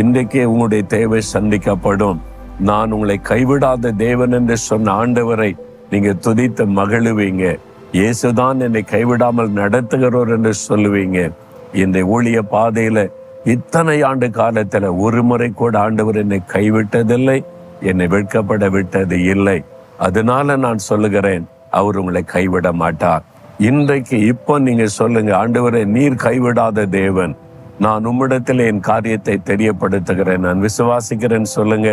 இன்றைக்கே உங்களுடைய தேவை சந்திக்கப்படும். நான் உங்களை கைவிடாத தேவன் என்று சொன்ன ஆண்டவரை நீங்க துதித்து மகிழுவீங்க. இயேசுதான் என்னை கைவிடாமல் நடத்துகிறோர் என்று சொல்லுவீங்க. இந்த ஊழிய பாதையில இத்தனை ஆண்டு காலத்துல ஒரு முறை கூட ஆண்டவர் என்னை கைவிட்டதில்லை என்னை வெட்கப்பட விட்டது இல்லை. அதனால நான் சொல்லுகிறேன் அவர் உங்களை கைவிட மாட்டார். இன்றைக்கு இப்போ நீங்க சொல்லுங்க ஆண்டவரை நீர் கைவிடாத தேவன். நான் உம்மிடத்தில் என் காரியத்தை தெரியப்படுத்துகிறேன் நான் விசுவாசிக்கிறேன் சொல்லுங்க.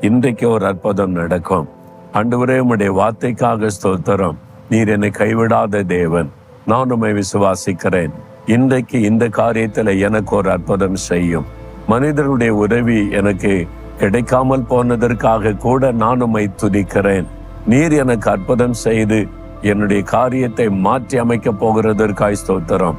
இன்றைக்கு ஒரு அற்புதம் நடக்கும். ஆண்டவரே உம்முடைய வார்த்தைக்காக ஸ்தோத்திரம். நீர் என்னை கைவிடாத தேவன். நான் உம்மை விசுவாசிக்கிறேன். இன்றைக்கு இந்த காரியத்துல எனக்கு ஒரு அற்புதம் செய்யும். மனிதர்களுடைய உதவி எனக்கு கிடைக்காமல் போனதற்காக கூட நான் உம்மை துதிக்கிறேன். நீர் எனக்கு அற்புதம் செய்து என்னுடைய காரியத்தை மாற்றி அமைக்க போகிறதற்காய் ஸ்தோத்திரம்.